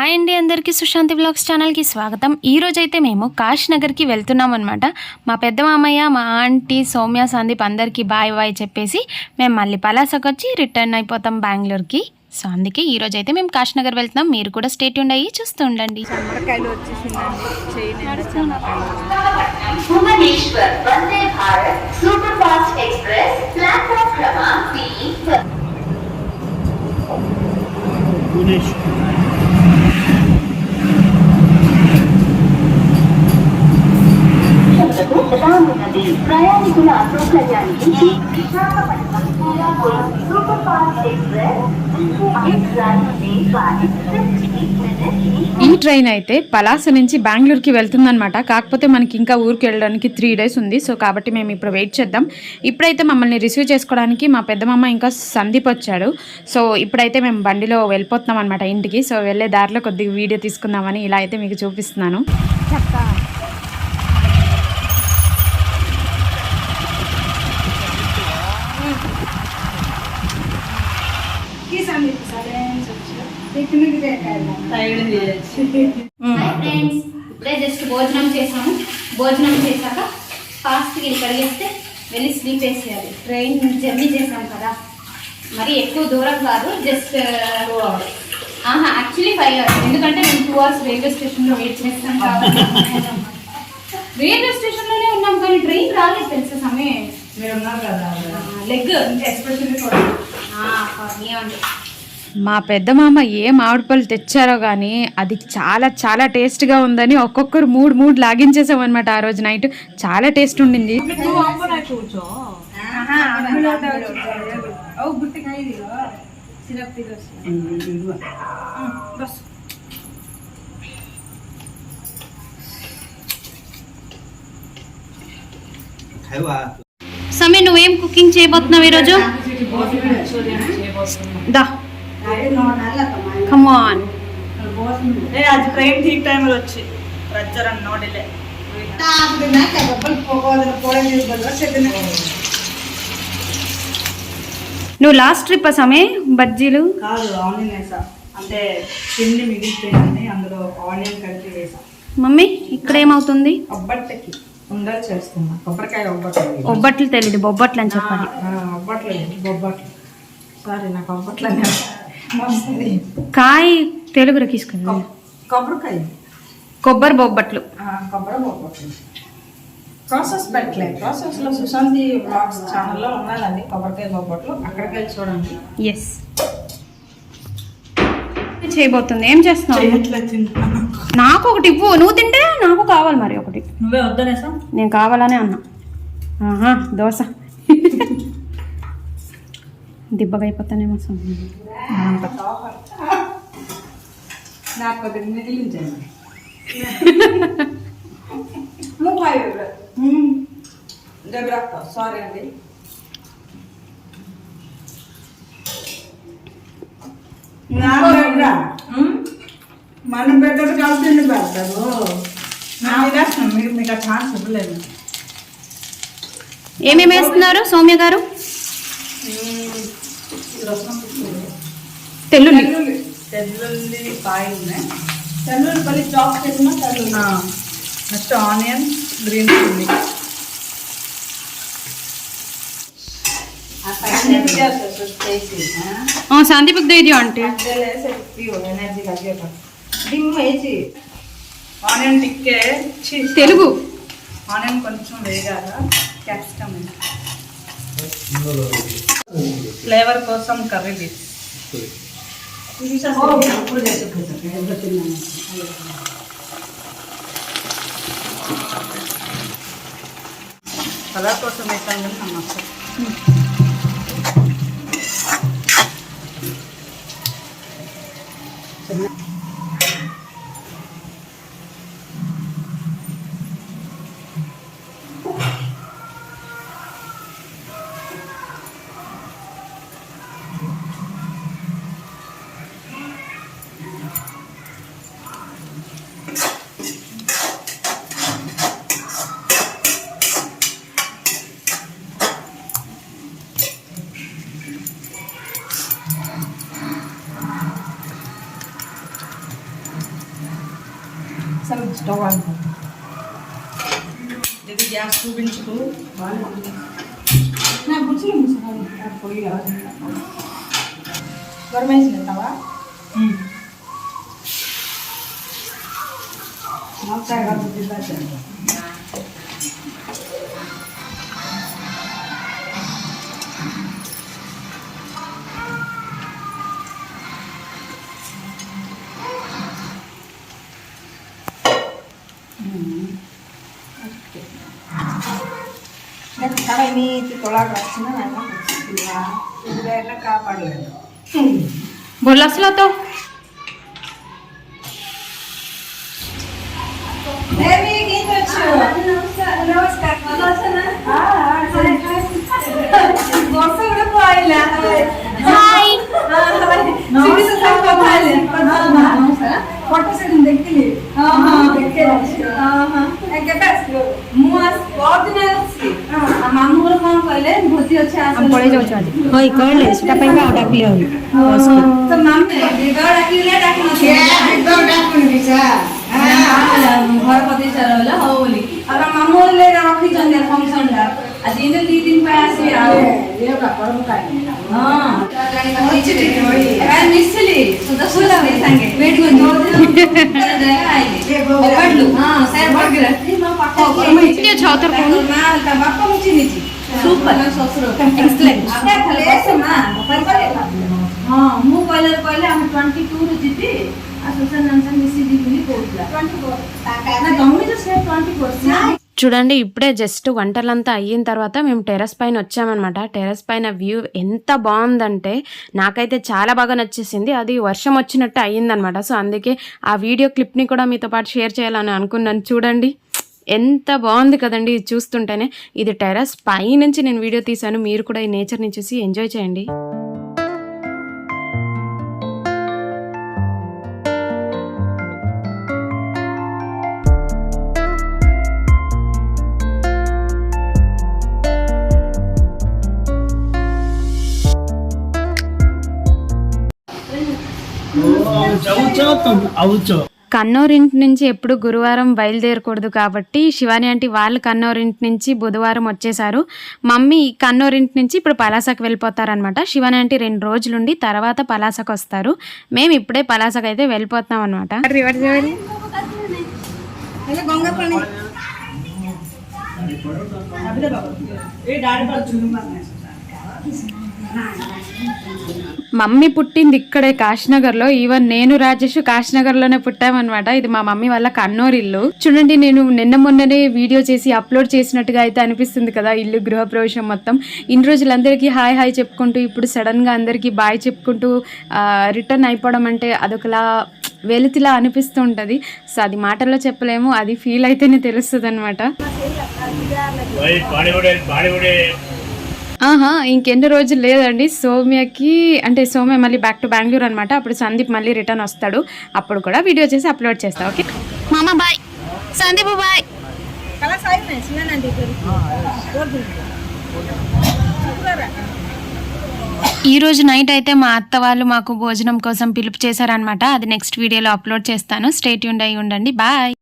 Hi అండి అందరికీ. Sushanti blogs ఛానల్కి స్వాగతం. ఈ రోజైతే మేము కాశ్ నగర్కి వెళ్తున్నాం అనమాట మా పెద్ద మామయ్య మా ఆంటీ సౌమ్య సందీప్ అందరికీ బాయ్ బాయ్ చెప్పేసి మేము మళ్ళీ పలాసకు వచ్చి రిటర్న్ అయిపోతాం బెంగళూరుకి. సో అందుకే ఈ రోజు అయితే మేము కాశ్ నగర్ వెళ్తున్నాం. మీరు కూడా స్టేట్ ఉండి చూస్తూ ఉండండి. చెమ్మకాయలు వచ్చేసిందండి చేయి నిండా ప్రయాణికుల అసౌకర్యానికి విశాఖపట్నం ఎక్స్ప్రెస్ ఈ ట్రైన్ అయితే పలాస నుంచి బెంగళూరుకి వెళ్తుందనమాట కాకపోతే మనకి ఇంకా ఊరికి వెళ్ళడానికి త్రీ డేస్ ఉంది. సో కాబట్టి మేము ఇప్పుడు వెయిట్ చేద్దాం. ఇప్పుడైతే మమ్మల్ని రిసీవ్ చేసుకోవడానికి మా పెద్దమ్మ ఇంకా సందీప్ వచ్చాడు. సో ఇప్పుడైతే మేము బండిలో వెళ్ళిపోతున్నాం అనమాట ఇంటికి. సో వెళ్ళే దారిలో కొద్దిగా వీడియో తీసుకుందామని ఇలా అయితే మీకు చూపిస్తున్నాను హాయ్ ఫ్రెండ్స్ ఇప్పుడే జస్ట్ భోజనం చేసాము భోజనం చేశాక ఫాస్ట్గా ఇది కడిగేస్తే వెళ్ళి స్లీప్ వేసేయాలి ట్రైన్ జర్నీ చేసాం కదా మరి ఎక్కువ దూరం కాదు జస్ట్ ఆహా యాక్చువల్లీ ఫైవ్ అవర్స్ ఎందుకంటే మేము టూ అవర్స్ రైల్వే స్టేషన్లో వెయిట్ చేస్తాం కాబట్టి రైల్వే స్టేషన్లోనే ఉన్నాం కానీ ట్రైన్ రాలేదు తెలుసా సమయం లెగ్ ఎక్స్ప్రెషన్ మా పెద్ద మామ ఏ మామిడి పళ్ళు తెచ్చారో కానీ అది చాలా చాలా టేస్ట్గా ఉందని ఒక్కొక్కరు మూడు మూడు లాగించేసాం అనమాట ఆ రోజు నైట్. చాలా టేస్ట్ ఉండింది. సమయం నువ్వేం కుకింగ్ చేయబోతున్నావు ఈరోజు? దా. కమ్ ఆన్ ఏ అది ట్రైన్ టైం నువ్వు లాస్ట్ ట్రిప్ సమే బజ్జీలు? వేసా. అంటే మమ్మీ ఇక్కడ ఏమవుతుంది బొబ్బట్లు తెలియదు బొబ్బట్లు అని చెప్పాలి. సారీ నాకు కాయ తెలుగులో తీసుకుంది. కొబ్బరికాయ. కొబ్బరి బొబ్బట్లు. కొబ్బరి బొబ్బట్లు. ప్రాసెస్ పెట్టలే. ప్రాసెస్లో సుశాంతి బ్లాగ్స్ ఛానల్లో ఉన్నదండి కొబ్బరికాయ బొబ్బట్లు. అక్కడికి వెళ్ళి చూడండి. ఎస్ చేయబోతుంది? ఏం చేస్తున్నావు? నాకు ఒకటి ఇవ్వు. నువ్వు తింటే నాకు కావాలి మరి ఒకటి. నువ్వే వద్దనేసా నేను కావాలనే అన్నా. ఆహా దోశ. దిబ్బగా అయిపోతానేమో స్వామి. సారీ అండి. మన బిడ్డలు కలిసి పెడతారు? మీకు మీకు ఆ ఛాన్స్ ఇవ్వలేదు. ఏమేమి వేస్తున్నారు సౌమ్య గారు? తెల్లుల్లి. తెల్లుల్లి. కాయలు తెల్లుల్లి పల్లి చాప్ చేసిన తెల్లుల్లి. నెక్స్ట్ ఆనియన్ గ్రీన్ చిల్లీ ఆ, సందీప్కి దేది అంటే ఆనియన్ టిక్కే తెలుగు. ఆనియన్ కొంచెం వేగాక క్యాప్సికమ్ ఫ్లేవర్ కోసం కర్రీ లీవ్స్ కలర్ కోసం వేసాను కానీ నాకు అసలు స్టవ్ అనుకుంటుంది ఇది గ్యాస్ చూపించుకు. నా పుచ్చులు ముసుకొని పొయ్యి గవర్నమెంట్ తింటావా నమస్కారం కాబట్టి ଫଟୋ ସେଦିନ ଦେଖିଲି ହଁ ହଁ ଦେଖିଲି ମୁଁ ପରଦିନ ଆସିଲି ମାମୁଁ ଘର କଣ କହିଲେ ଭୋଜି ଅଛି ପଳେଇ ଯାଉଛନ୍ତି ହଇ କହିଲେ ସେଟା ପାଇଁ ଆଉ ଡାକିଲେ ହଇ ତ ମାମେ ଦିଗ ଡାକିଲେ ଡାକି ନଥିଲେ ଦିଗ ଡାକୁନି ବିଚା ଘର ପତି ଚାଲ ହଉ ବୋଲି ଆଉ ମାମୁଁ ହେଲେ ରଖିଛନ୍ତି ଫଙ୍କସନଟା ଆଜି ଯେମିତି ଆଉ ହଁ ମିଶିଲି ସୁଧା ସୁଧା ସାଙ୍ଗେ ବେଟି ହଁ ସାର୍ ବଡ ଟିକେ ଛଅଥର କହୁନୁ। ମା ତା ବାପା ମୁଁ ଚିହ୍ନିଛି ସୁପର ଶ୍ୱଶୁର ଏକ୍ସଲେଣ୍ଟ ହଁ ମୁଁ କହିଲେ କହିଲେ ଆମେ ଟ୍ୱେଣ୍ଟି ଟୁରୁ ଯିବି ଆଉ ସୁଶାନ୍ତ ନାନସନ୍ ମିଶି ଯିବି ବୋଲି କହୁଥିଲା ନା ତମେ ତ ସେ ଟ୍ୱେଣ୍ଟି ଫୋର୍ చూడండి ఇప్పుడే జస్ట్ వంటలంతా అయిన తర్వాత మేము టెర్రస్ పైన వచ్చామన్నమాట. టెర్రస్ పైన వ్యూ ఎంత బాగుందంటే నాకైతే చాలా బాగా నచ్చేసింది. అది వర్షం వచ్చినట్టు అయ్యిందనమాట సో అందుకే ఆ వీడియో క్లిప్ని కూడా మీతో పాటు షేర్ చేయాలని అనుకున్నాను. చూడండి ఎంత బాగుంది కదండి ఇది చూస్తుంటేనే. ఇది టెర్రస్ పై నుంచి నేను వీడియో తీశాను. మీరు కూడా ఈ నేచర్ని చూసి ఎంజాయ్ చేయండి. కన్నూరింటి నుంచి ఎప్పుడు గురువారం బయలుదేరకూడదు కాబట్టి శివాని అంటే వాళ్ళు కన్నూరింటి నుంచి బుధవారం వచ్చేసారు మమ్మీ కన్నూరింటి నుంచి ఇప్పుడు పలాసకు వెళ్ళిపోతారనమాట శివాని అంటే రెండు రోజులుండి తర్వాత పలాసకు వస్తారు. మేము ఇప్పుడే పలాసకు అయితే వెళ్ళిపోతున్నాం అనమాట మమ్మీ పుట్టింది ఇక్కడే కాశీనగర్లో. ఈవెన్ నేను రాజేష్ కాశ్నగర్లోనే పుట్టామన్నమాట. ఇది మా మమ్మీ వాళ్ళ కన్నూరు ఇల్లు. చూడండి నేను నిన్న మొన్ననే వీడియో చేసి అప్లోడ్ చేసినట్టుగా అయితే అనిపిస్తుంది కదా ఇల్లు గృహప్రవేశం మొత్తం. ఇన్ని రోజులందరికీ హాయ్ హాయ్ చెప్పుకుంటూ ఇప్పుడు సడన్గా అందరికీ బాయ్ చెప్పుకుంటూ రిటర్న్ అయిపోవడం అంటే అదొకలా వెలితిలా అనిపిస్తూ ఉంటుంది. సో అది మాటల్లో చెప్పలేము అది ఫీల్ అయితేనే తెలుస్తుంది అనమాట ఆహా ఇంకెన్ని రోజులు లేదండి. సౌమ్యకి అంటే సౌమ్య మళ్ళీ బ్యాక్ టు బెంగళూరు అనమాట అప్పుడు సందీప్ మళ్ళీ రిటర్న్ వస్తాడు. అప్పుడు కూడా వీడియో చేసి అప్లోడ్ చేస్తా ఓకే మామ బాయ్ సందీప్ బాయ్ ఈ రోజు నైట్ అయితే మా అత్త వాళ్ళు మాకు భోజనం కోసం పిలుపు చేశారనమాట అది నెక్స్ట్ వీడియోలో అప్లోడ్ చేస్తాను. స్టేట్ ఉండి ఉండండి. బాయ్